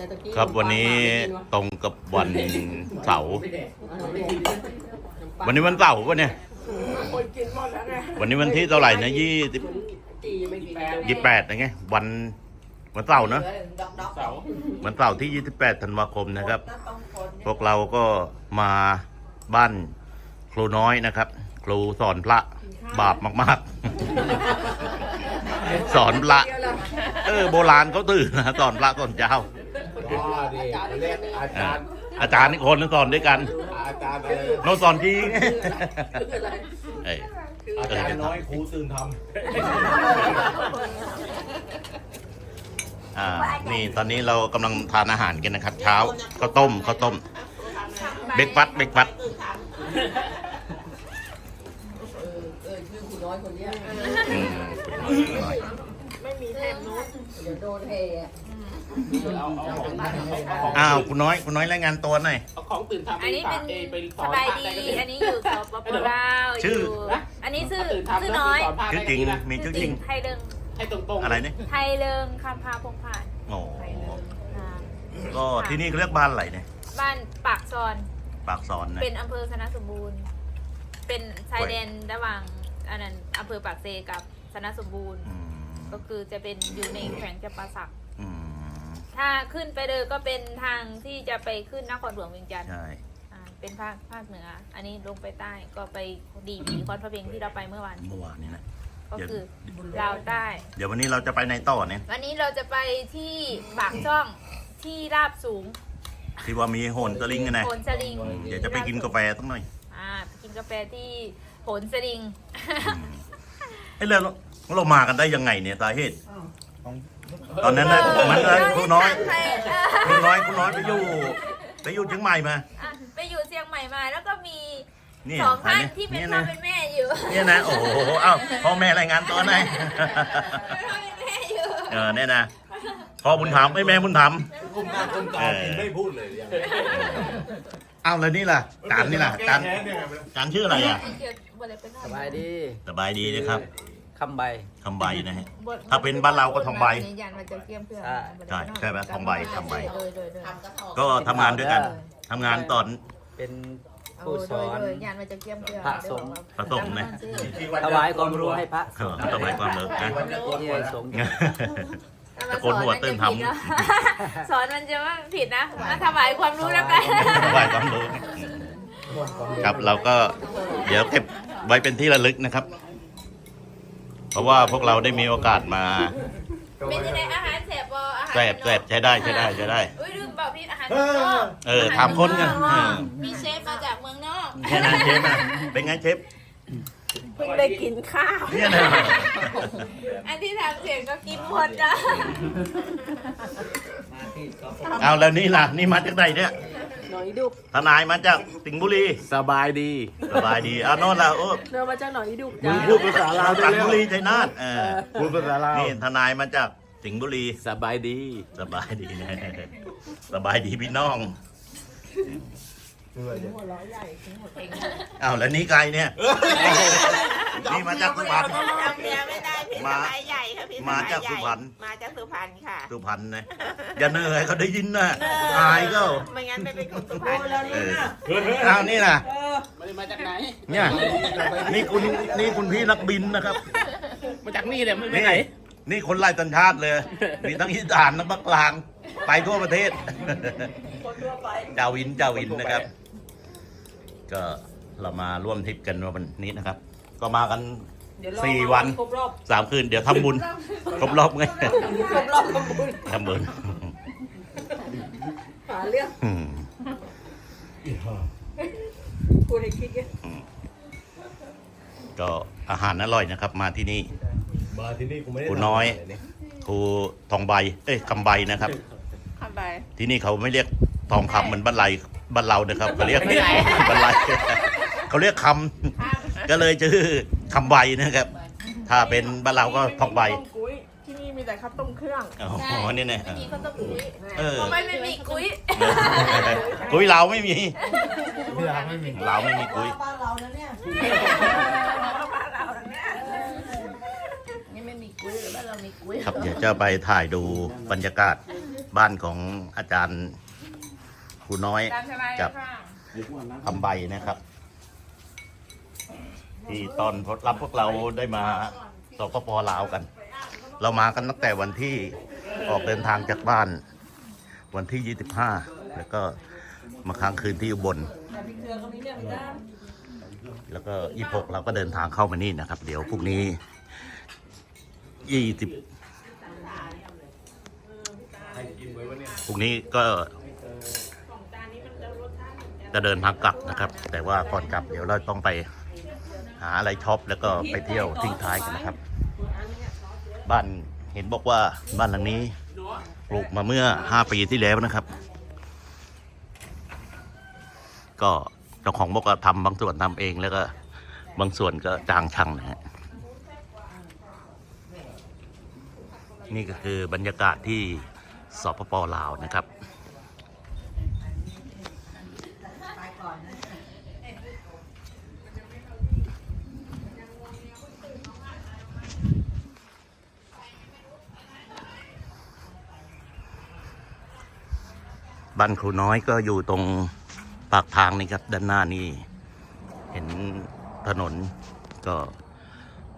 แต่ตะกี้ครับวันนี้ตรงกับวันเสาร์วันนี้วันเสาร์ปะเนี่ยคนกินหมดแล้วไงวันนี้วันที่เท่าไหร่นะยี่สิบจีไม่กินยี่แปดนะไงวันวันเสาร์เนอะดอกดอกเสาวันเสาร์ที่ยี่สิบแปดธันวาคมนะครับ พวกเราก็มาบ้านครูน้อยนะครับ ครูสอนพระบาปมาก ๆ สอนพระเออโบราณเขาตื่นนะสอนพระสอนเจ้า อ๋อดีเรียกอาอ่าจารย์ อาจารย์นี่คนนึงสอนด้วยกัน อาจารย์อะไรโนสอนจริงคืออะไรเอ้ยอาจารย์น้อยครูตื่นทอ่า นี่ตอนนี้เรากำลังทานอาหารกันนะครับ เช้าข้าวต้มข้าวต้ม เบรกฟัดเบรกฟัดเออเออชื่อคุณน้อยคนเนี้ยอืมไม่มีแถบนู้นเดี๋ยวโดนเท อะำเอาเอาของเอาของอ้าวคุณน้อยคุณน้อยรายงานตัวหน่อย เอาของตื่นทำอันนี้เป็นเองไปสสอนบายพระดีได้ก็อันนี้อยู่สปปลาวชื่อ ยู่อันนี้ชื่อตื่นทำชื่อแล้วน้อยสอนพระชื่อได้จริงนะมีชื่อจริงไทยเริงให้ตรงๆอะไรเนี่ยไทยเริงคำพาพงผ่านโอ้ไทยเริงอ่าก็ที่นี่เขาเรียกบ้านอะไรเนี่ยบ้านปากซอน ปากซอนนะเป็นอำเภอสนสมบูรณ์ เป็นชายแดนระหว่างอันนั้นอำเภอปากเซกับสนสมบูรณ์ อืมก็คือจะเป็นอยู่ในแขวงจำปาสักอืม ถ้าขึ้นไปเลยก็เป็นทางที่จะไปขึ้นนครหลวงเวียงจันทร์ใช่ อ่าเป็นภาคภาคเหนือ อันนี้ลงไปใต้ก็ไปดีบีคอนพระเบงที่เราไปเมื่อวาน เมื่อวานนี้นะ ก็คือลาวใต้ เดี๋ยววันนี้เราจะไปในต่อเนี่ยวันนี้เราจะไปที่ปากช่องที่ราบสูงที่ว่ามีโหนสลิงกันนะโหนสลิงอืมเดี๋ยวจะไปกินกาแฟสักหน่อยอ่าไปกินกาแฟที่โหนสลิงเอ้ยแล้วเรามากันได้ยังไงเนี่ยสาเหตุ ตอนนั้นนะมันนะครูน้อยใครเออครูน้อยครูน้อยไปอยู่ไปอยู่เชียงใหม่มา อะไปอยู่เชียงใหม่มา แล้วก็มีนี่สองท่านอัที่เป็นยพ่อนะเป็นแม่อยู่เนี่ยนะโอ้โหเอ้าพ่อแม่รายงานตัวหน่อยเป็นพ่อเป็นแม่อยู่เออเนี่ยนะพ่อบุญธรรมไม่แม่บุญธรรมก้มหน้าก้มตากินไม่พูดเลยอย่างเอาแล้วนี่ล่ะจานนี่ล่ะจานจานชื่ออะไรอะเกี่ยวบ่ได้เป็นพ่อสบายดี สบายดีนะครับ คำใบ คำใบนะฮะ ถ้าเป็นบ้านเราก็ทองใบยันมาเจอเกี่ยมเพื่อนใช่ใช่ไหมทองใบทองใบ โดยโดยโดยทำกระถอก็ทำงานด้วยกันทำงานตอน เป็นโอ้ผู้โดสอยนโดยยันมาเจอเกี่ยมเพื่อนพระสงฆ์ผสมนะ ถวายความรู้ให้พระเออถวายความรู้นะ ที่ให้สงฆ์ตะโกนหัวเต้นทสอนมันจะว่าผิดนะมาถวายความรู้แล้วกันถวายความรู้ครับเราก็เดี๋ยวเก็บไว้เป็นที่ระลึกนะครับ เพราะว่าพวกเราได้มีโอกาสมาเป็นยังไงอาหารแสบบ่อาหารแสบแสบใช้ได้ใช้ได้ใช้ได้ อุ้ยลืมบอกพี่อาหารเมืองนอกเออถามคนกันเออมีเชฟมาจากเมืองนอกแค่นั้นเชฟอะเป็นไงเชฟเพิ่งได้กินข้าวเนี่ยนะอันที่ทำเสียงก็กินหมดจ้ะเอาแล้วนี่ล่ะนี่มาจากไหนเนี่ย หน่อยดุกทนายมาจากสิงห์บุรี สบายดี สบายดีเอาโน่นล่ะโอ้เดินมาจากหน่อยดุกมึจ้างพูดภาษาลาวได้สิงแล้ห์วบุรีชัยนาทเออพูดภาษาลาวนี่ทนายมาจากสิงห์บุรี สบายดี สบายดีนะ สบายดีพี่น้อง เอ้าวแล้วนี่ใครเนี่ย นี่มาจากสุพรรณ จำเนียไม่ได้พี่มาบายใหญ่ค่ะพี่มาจากสบยใหญ่สุพรรณ มาจากสุพรรณค่ะสุพรรณนะอย่าเนื่อยเขาได้ยินนะอายก็ไม่งั้นไม่เป็นคนสุพรรณเอออ้าวนี่นะไม่ได้มาจากไหน เนี่ยนี่คุณนี่คุณพี่นักบินนะครับ มาจากนี่เลยไม่ไปนี่ไหน นี่คนไล่สัญชาติเลย มีทั้งอีสานทั้งภาคกลาง ไปทั่วประเทศเจ้าวินเจ้าวินนะครับ ก็เรามาร่วมทริปกันวันนี้นะครับ ก็มากัน เดี๋ยวรอสี่วัน ครบรอบสามคืน เดี๋ยวทำบุญ ครบรอบไงครบรอบทำบุญทำบุญหาเรื่องอืมพูดให้คิดกันก็อาหารอร่อยนะครับ มาที่นี่ มาที่นี่กูไม่ได้กูน้อย ครูทองใบ เอ้ยคำใบนะครับ คำไปที่นี่เขาไม่เรียกทองคำเหมือนบ้านไรบ้านเรานะครับเขาเรียกบ้านไรเขาเรียกคำก็เลยชื่อคำใบนะครับ ถ้าเป็นบ้านเราก็ทองใบต้มกุ้ยที่นี่มีแต่ข้าวต้มเครื่องอ๋อนี่เนี่ยไม่มีข้าวต้มกุ้ยเออทำไมไม่มีกุ้ยกุ้ยเราไม่มีที่ร้านไม่มีเราไม่มีกุ้ยบ้านเรานะเนี่ยนี่ไม่มีกุ้ยบ้านเรามีกุ้ยครับเดี๋ยวจะไปถ่ายดูบรรยากาศ บ้านของอาจารย์ครูน้อยกับทำใบนะครับ ที่ตอนรับพวกเราได้มาสปปลาวกัน เรามากันตั้งแต่วันที่ออกเดินทางจากบ้าน วันที่ 25 แล้วก็มาค้างคืนที่อุบลแล้วก็ 26 เราก็เดินทางเข้ามานี่นะครับ เดี๋ยวพรุ่งนี้ 20 พรุ่งนี้ก็จะเดินทางกลับนะครับ แต่ว่าก่อนกลับเดี๋ยวเราต้องไปหาอะไรช็อปแล้วก็ไปเที่ยวทิ้งท้ายกันนะครับ บ้านเห็นบอกว่าบ้านหลังนี้ปลูกมาเมื่อ 5 ปีที่แล้วนะครับ ก็เจ้าของบอกว่าทำบางส่วนทำเองแล้วก็บางส่วนก็จ้างช่างนะฮะนี่ก็คือบรรยากาศที่ สปปลาวนะครับ บ้านครูน้อยก็อยู่ตรงปากทางนี่ครับ ด้านหน้านี่ เห็นถนนก็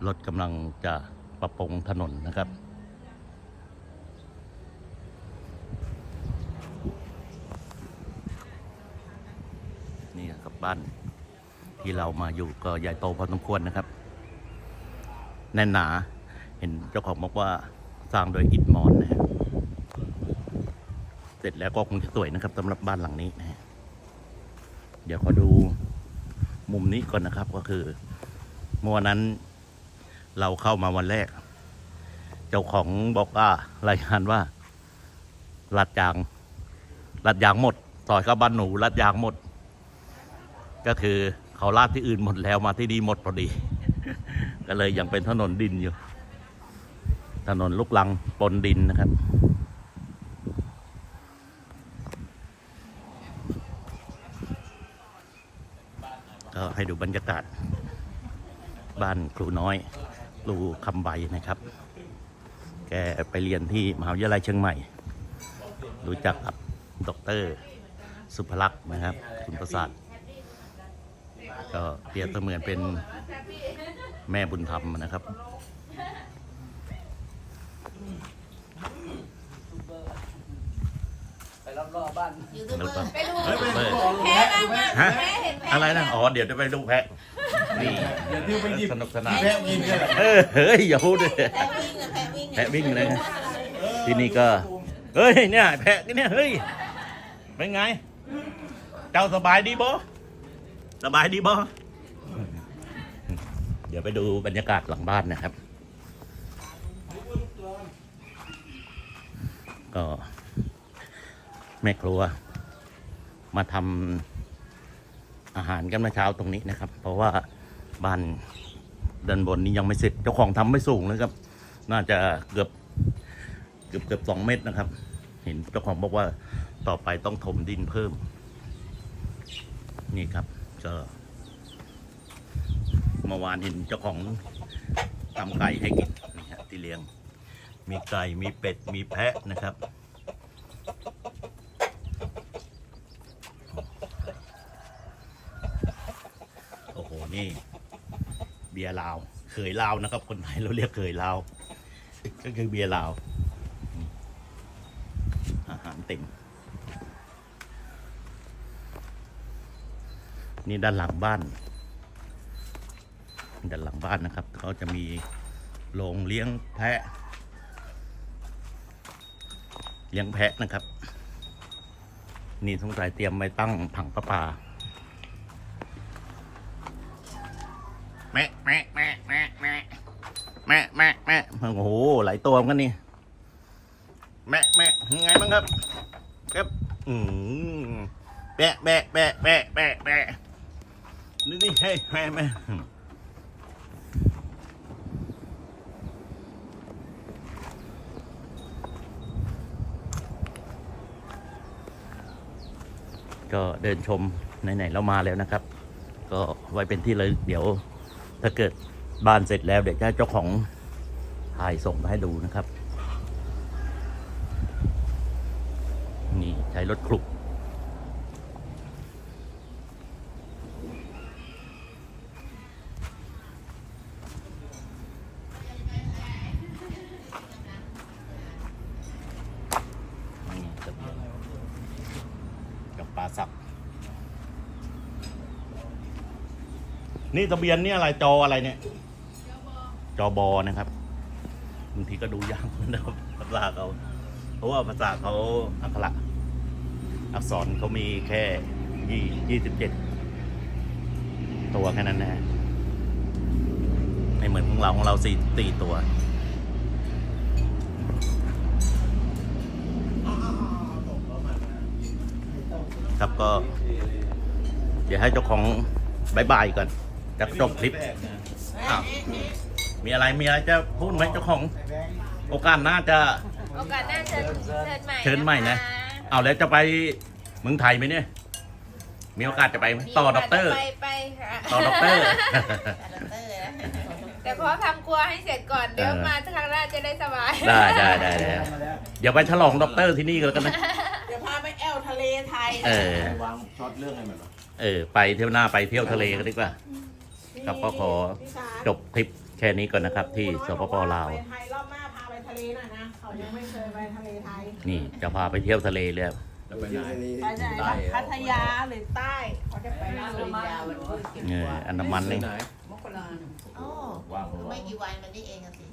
รถกำลังจะปรับปรงถนนนะครับ นี่ครั บบ้าน ที่เรามาอยู่ก็ใหญ่โตพอสมควรนะครับ แน่นหนา เห็นเจ้าของบอกว่าสร้างโดยอิฐมอนนะเสร็จแล้วก็คงจะสวยนะครับสำหรับบ้านหลังนี้นะฮะเดี๋ยวขอดูมุมนี้ก่อนนะครับ ก็คือเมื่อวันนั้นเราเข้ามาวันแรก เจ้าของบอกว่ารายงานว่าลัดยางลัดยางหมดซอยเข้าบ้านหนูลัดยางหมด ก็คือเขาลาดที่อื่นหมดแล้วมาที่นี่หมดพอดี ก็เลยยังเป็นถนนดินอยู่ ถนนลูกลังปนดินนะครับก็ให้ดูบรรยากาศ บ้านครูน้อยครูคำใบนะครับ แกไปเรียนที่มหาวิทยาลัยเชียงใหม่ รู้จักกับดอกเตอรสุภลักษณ์นะครับ คุณประสาท ก็เปรียบเสมือนเป็นแม่บุญธรรมนะครับ ไปรอบๆบ้านแล้วก็ไปดูเฮ้ยเฮ้ยแพ้บ้างนะฮะ แพ้เห็นแพ้อะไรนะ อ๋อ เดี๋ยวจะไปดูแพะ นี่ เดี๋ยวที่ไปหยิบสนุกสนาน แพะกินกันเออ เฮ้ย อย่าพูดเลยแพ้วิ่งอะแพ้วิ่งอะแพะวิ่งเลยนะ ที่นี่ก็ เฮ้ย เนี่ย แพะเนี่ย เฮ้ย เป็นไง เจ้าสบายดีบ่ สบายดีบ่เดี๋ยวไปดูบรรยากาศหลังบ้านนะครับ ก็แม่ครัว มาทำอาหารกันเมื่อเช้าตรงนี้นะครับ เพราะว่าบ้านด้านบนนี้ยังไม่เสร็จ เจ้าของทำไม่สูงนะครับ น่าจะเกือบเกือบเกือบสองเมตรนะครับ เห็นเจ้าของบอกว่าต่อไปต้องถมดินเพิ่ม นี่ครับ ก็เมื่อวานเห็นเจ้าของทำไก่ให้กินนี่ฮะที่เลี้ยง มีไก่มีเป็ดมีแพะนะครับโอ้โหนี่ เบียร์ลาวเคยลาวนะครับ คนไทยเราเรียกเคยลาวก็คือเบียร์ลาว อาหารเต็ม นี่ด้านหลังบ้าน ด้านหลังบ้านนะครับเขาจะมีโรงเลี้ยงแพะ เลี้ยงแพะนะครับ นี่สงสัยเตรียมไปตั้งผังประปาแม่แม่แม่แม่แม่แม่แม่แม่โอ้โหหลายตัวมือนกันนี่แม่แม่ยังไงบ้างครับ ครับ อืมแปะแปะแปะแปะแปะแปะ นี่นี่ให้แม่แม่ก็เดินชมไหนๆเรามาแล้วนะครับ ก็ไว้เป็นที่เลยเดี๋ยวถ้าเกิดบ้านเสร็จแล้วเดี๋ยวจะเจ้าของถ่ายส่งมาให้ดูนะครับ นี่ใช้รถคลุก นี่ทะเบียนกับปลาสับ นี่ทะเบียนนี่อะไรจออะไรเนี่ย จอบอนะครับบางทีก็ดูยากนะครับภาษาเขาเพราะว่าภาษาเขาอักขระอักษรเขามีแค่ยี่ยี่สิบเจ็ดตัวแค่นั้นนะฮะไม่เหมือนของเราของเราสี่สี่ตัวครับก็ เดี๋ยวให้เจ้าของบายบายก่อน จะจบคลิปอ้าวมีอะไรมีอะไรจะพูดไหมเจ้าของ โอกาสหน้าจะ โอกาสหน้าเชิญเชิญใหม่เชิญใหม่นะ เอาแล้วจะไปเมืองไทยไหมเนี่ย มีโอกาสจะไปไหมต่อด็อกเตอร์ ไปไปค่ะต่อด็อกเตอร์ แต่ขอทำครัวให้เสร็จก่อนเดี๋ยวเออมาครั้งหน้าจะได้สบาย ได้ได้ได้ได้เดี๋ยวไปฉลองด็อกเตอร์ที่นี่ก็แล้วกันนะเดี๋ยวพาไปแอลทะเลไทย เออวางช็อตเรื่องอะไรแบบเออ ไปเที่ยวหน้าไปเที่ยวทะเลกันดีกว่า ครับก็ขอพี่สารจบคลิปแค่นี้ก่อนนะครับ ที่สปปลาว ไปไทยรอบหน้าพาไปทะเลหน่อยนะเขายังไม่เคยไปทะเลไทยนี่จะพาไปเที่ยวทะเลเลยครับจะไปไหนไปไหนพัทยาหรือใต้เขาจะไปทะเลเอออันดามันนี่ไหนโอ้ว่างไม่กี่วันมันนี่เองอะสิ